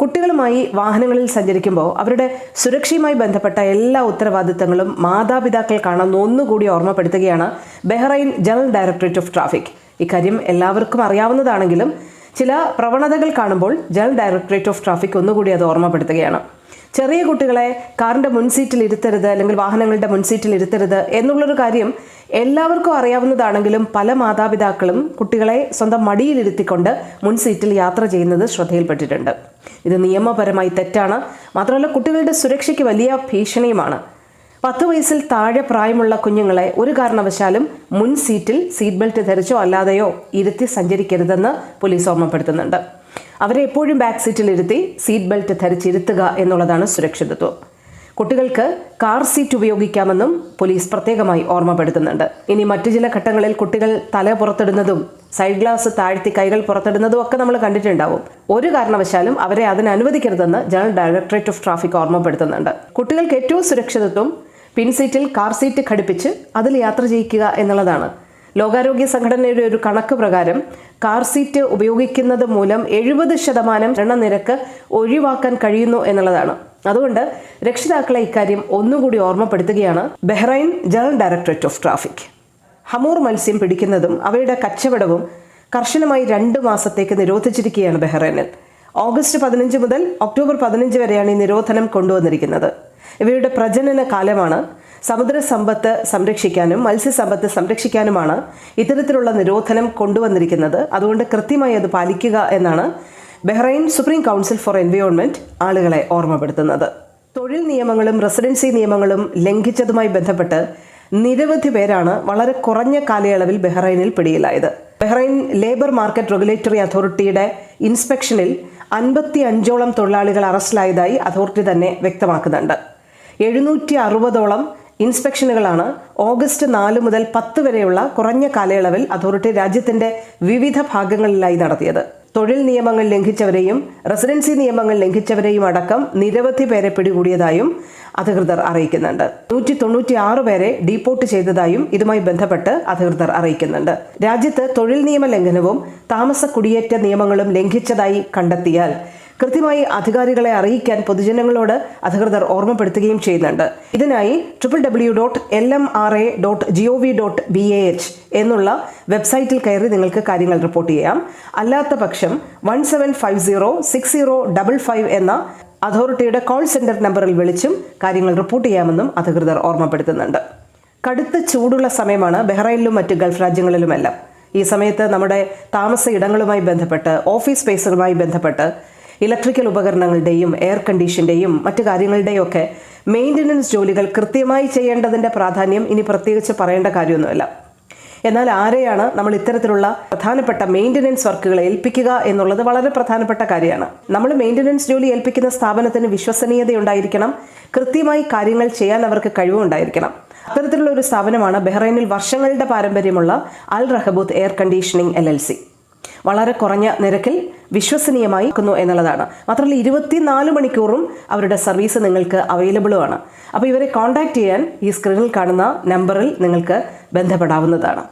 കുട്ടികളുമായി വാഹനങ്ങളിൽ സഞ്ചരിക്കുമ്പോൾ അവരുടെ സുരക്ഷയുമായി ബന്ധപ്പെട്ട എല്ലാ ഉത്തരവാദിത്തങ്ങളും മാതാപിതാക്കൾക്കാണെന്ന് ഒന്നുകൂടി ഓർമ്മപ്പെടുത്തുകയാണ് Bahrain general directorate of traffic. ഇക്കാര്യം എല്ലാവർക്കും അറിയാവുന്നതാണെങ്കിലും ചില പ്രവണതകൾ കാണുമ്പോൾ ജനറൽ ഡയറക്ടറേറ്റ് ഓഫ് ട്രാഫിക് ഒന്നുകൂടി അത് ഓർമ്മപ്പെടുത്തുകയാണ്. ചെറിയ കുട്ടികളെ കാറിന്റെ മുൻസീറ്റിൽ ഇരുത്തരുത് അല്ലെങ്കിൽ വാഹനങ്ങളുടെ മുൻസീറ്റിൽ ഇരുത്തരുത് എന്നുള്ളൊരു കാര്യം എല്ലാവർക്കും അറിയാവുന്നതാണെങ്കിലും പല മാതാപിതാക്കളും കുട്ടികളെ സ്വന്തം മടിയിലിരുത്തിക്കൊണ്ട് മുൻസീറ്റിൽ യാത്ര ചെയ്യുന്നത് ശ്രദ്ധയിൽപ്പെട്ടിട്ടുണ്ട്. ഇത് നിയമപരമായി തെറ്റാണ്. മാത്രമല്ല കുട്ടികളുടെ സുരക്ഷയ്ക്ക് വലിയ ഭീഷണിയുമാണ്. പത്ത് വയസ്സിൽ താഴെ പ്രായമുള്ള കുഞ്ഞുങ്ങളെ ഒരു കാരണവശാലും മുൻ സീറ്റിൽ സീറ്റ് ബെൽറ്റ് ധരിച്ചോ അല്ലാതെയോ ഇരുത്തി സഞ്ചരിക്കരുതെന്ന് പോലീസ് ഓർമ്മപ്പെടുത്തുന്നുണ്ട്. അവരെ എപ്പോഴും ബാക്ക് സീറ്റിൽ ഇരുത്തി സീറ്റ് ബെൽറ്റ് ധരിച്ചിരുത്തുക എന്നുള്ളതാണ് സുരക്ഷിതത്വം. കുട്ടികൾക്ക് കാർ സീറ്റ് ഉപയോഗിക്കാമെന്നും പോലീസ് പ്രത്യേകമായി ഓർമ്മപ്പെടുത്തുന്നുണ്ട്. ഇനി മറ്റു ചില ഘട്ടങ്ങളിൽ കുട്ടികൾ തല പുറത്തിടുന്നതും സൈഡ് ഗ്ലാസ് താഴ്ത്തി കൈകൾ പുറത്തിടുന്നതും ഒക്കെ നമ്മൾ കണ്ടിട്ടുണ്ടാവും. ഒരു കാരണവശാലും അവരെ അതിന് അനുവദിക്കരുതെന്ന് ജനറൽ ഡയറക്ടറേറ്റ് ഓഫ് ട്രാഫിക് ഓർമ്മപ്പെടുത്തുന്നുണ്ട്. കുട്ടികൾക്ക് ഏറ്റവും സുരക്ഷിതത്വം പിൻസീറ്റിൽ കാർ സീറ്റ് ഘടിപ്പിച്ച് അതിൽ യാത്ര ചെയ്യിക്കുക എന്നുള്ളതാണ്. ലോകാരോഗ്യ സംഘടനയുടെ ഒരു കണക്ക് പ്രകാരം കാർ സീറ്റ് ഉപയോഗിക്കുന്നത് മൂലം എഴുപത് ശതമാനം എണ്ണനിരക്ക് ഒഴിവാക്കാൻ കഴിയുന്നു എന്നുള്ളതാണ്. അതുകൊണ്ട് രക്ഷിതാക്കളെ ഇക്കാര്യം ഒന്നുകൂടി ഓർമ്മപ്പെടുത്തുകയാണ് Bahrain general directorate of traffic. ഹമൂർ മത്സ്യം പിടിക്കുന്നതും അവയുടെ കച്ചവടവും കർശനമായി രണ്ട് മാസത്തേക്ക് നിരോധിച്ചിരിക്കുകയാണ് ബഹ്റൈനിൽ. ഓഗസ്റ്റ് പതിനഞ്ച് മുതൽ ഒക്ടോബർ പതിനഞ്ച് വരെയാണ് ഈ നിരോധനം കൊണ്ടുവന്നിരിക്കുന്നത്. ഇവയുടെ പ്രജനന കാലമാണ്. സമുദ്ര സമ്പത്ത് സംരക്ഷിക്കാനും മത്സ്യസമ്പത്ത് സംരക്ഷിക്കാനുമാണ് ഇത്തരത്തിലുള്ള നിരോധനം കൊണ്ടുവന്നിരിക്കുന്നത്. അതുകൊണ്ട് കൃത്യമായി അത് പാലിക്കുക എന്നാണ് Bahrain supreme council for environment ആളുകളെ ഓർമ്മപ്പെടുത്തുന്നത്. തൊഴിൽ നിയമങ്ങളും റെസിഡൻസി നിയമങ്ങളും ലംഘിച്ചതുമായി ബന്ധപ്പെട്ട് നിരവധി പേരാണ് വളരെ കുറഞ്ഞ കാലയളവിൽ ബഹ്റൈനിൽ പിടിയിലായത്. ബഹ്റൈൻ ലേബർ മാർക്കറ്റ് റെഗുലേറ്ററി അതോറിറ്റിയുടെ ഇൻസ്പെക്ഷനിൽ അൻപത്തി അഞ്ചോളം തൊഴിലാളികൾ അറസ്റ്റിലായതായി അതോറിറ്റി തന്നെ വ്യക്തമാക്കുന്നുണ്ട്. എഴുന്നൂറ്റി അറുപതോളം ഇൻസ്പെക്ഷനുകളാണ് ഓഗസ്റ്റ് നാല് മുതൽ പത്ത് വരെയുള്ള കുറഞ്ഞ കാലയളവിൽ അതോറിറ്റി രാജ്യത്തിന്റെ വിവിധ ഭാഗങ്ങളിലായി നടത്തിയത്. തൊഴിൽ നിയമങ്ങൾ ലംഘിച്ചവരെയും റെസിഡൻസി നിയമങ്ങൾ ലംഘിച്ചവരെയും അടക്കം നിരവധി പേരെ പിടികൂടിയതായും അധികൃതർ അറിയിക്കുന്നുണ്ട്. നൂറ്റി തൊണ്ണൂറ്റി ആറ് പേരെ ഡീപ്പോർട്ട് ചെയ്തതായും ഇതുമായി ബന്ധപ്പെട്ട് അധികൃതർ അറിയിക്കുന്നുണ്ട്. രാജ്യത്ത് തൊഴിൽ നിയമ ലംഘനവും താമസ കുടിയേറ്റ നിയമങ്ങളും ലംഘിച്ചതായി കണ്ടെത്തിയാൽ കൃത്യമായി അധികാരികളെ അറിയിക്കാൻ പൊതുജനങ്ങളോട് അധികൃതർ ഓർമ്മപ്പെടുത്തുകയും ചെയ്യുന്നുണ്ട്. ഇതിനായി triple W dot L M R A dot G O V dot B A H എന്നുള്ള വെബ്സൈറ്റിൽ കയറി നിങ്ങൾക്ക് കാര്യങ്ങൾ റിപ്പോർട്ട് ചെയ്യാം. അല്ലാത്ത പക്ഷം one seven five zero six zero double five എന്ന അതോറിറ്റിയുടെ കോൾ സെന്റർ നമ്പറിൽ വിളിച്ചും കാര്യങ്ങൾ റിപ്പോർട്ട് ചെയ്യാമെന്നും അധികൃതർ ഓർമ്മപ്പെടുത്തുന്നുണ്ട്. കടുത്ത ചൂടുള്ള സമയമാണ് ബഹ്റൈനിലും മറ്റ് ഗൾഫ് രാജ്യങ്ങളിലുമെല്ലാം. ഈ സമയത്ത് നമ്മുടെ താമസ ഇടങ്ങളുമായി ബന്ധപ്പെട്ട് ഓഫീസ് സ്പേസുകളുമായി ബന്ധപ്പെട്ട് ഇലക്ട്രിക്കൽ ഉപകരണങ്ങളുടെയും എയർ കണ്ടീഷന്റെയും മറ്റു കാര്യങ്ങളുടെയും ഒക്കെ മെയിന്റനൻസ് ജോലികൾ കൃത്യമായി ചെയ്യേണ്ടതിന്റെ പ്രാധാന്യം ഇനി പ്രത്യേകിച്ച് പറയേണ്ട കാര്യമൊന്നുമില്ല. എന്നാൽ ആരെയാണ് നമ്മൾ ഇത്തരത്തിലുള്ള പ്രധാനപ്പെട്ട മെയിന്റനൻസ് വർക്കുകൾ ഏൽപ്പിക്കുക എന്നുള്ളത് വളരെ പ്രധാനപ്പെട്ട കാര്യമാണ്. നമ്മൾ മെയിന്റനൻസ് ജോലി ഏൽപ്പിക്കുന്ന സ്ഥാപനത്തിന് വിശ്വസനീയത ഉണ്ടായിരിക്കണം കൃത്യമായി കാര്യങ്ങൾ ചെയ്യാൻ അവർക്ക് കഴിവുണ്ടായിരിക്കണം. അത്തരത്തിലുള്ള ഒരു സ്ഥാപനമാണ് ബഹ്റൈനിൽ വർഷങ്ങളുടെ പാരമ്പര്യമുള്ള അൽ റഹബൂത്ത് എയർ കണ്ടീഷനിങ് എൽ വളരെ കുറഞ്ഞ നിരക്കിൽ വിശ്വസനീയമായി നിൽക്കുന്നു എന്നുള്ളതാണ്. മാത്രമല്ല ഇരുപത്തിനാല് മണിക്കൂറും അവരുടെ സർവീസ് നിങ്ങൾക്ക് അവൈലബിളുമാണ് അപ്പോൾ ഇവരെ കോൺടാക്റ്റ് ചെയ്യാൻ ഈ സ്ക്രീനിൽ കാണുന്ന നമ്പറിൽ നിങ്ങൾക്ക് ബന്ധപ്പെടാവുന്നതാണ്.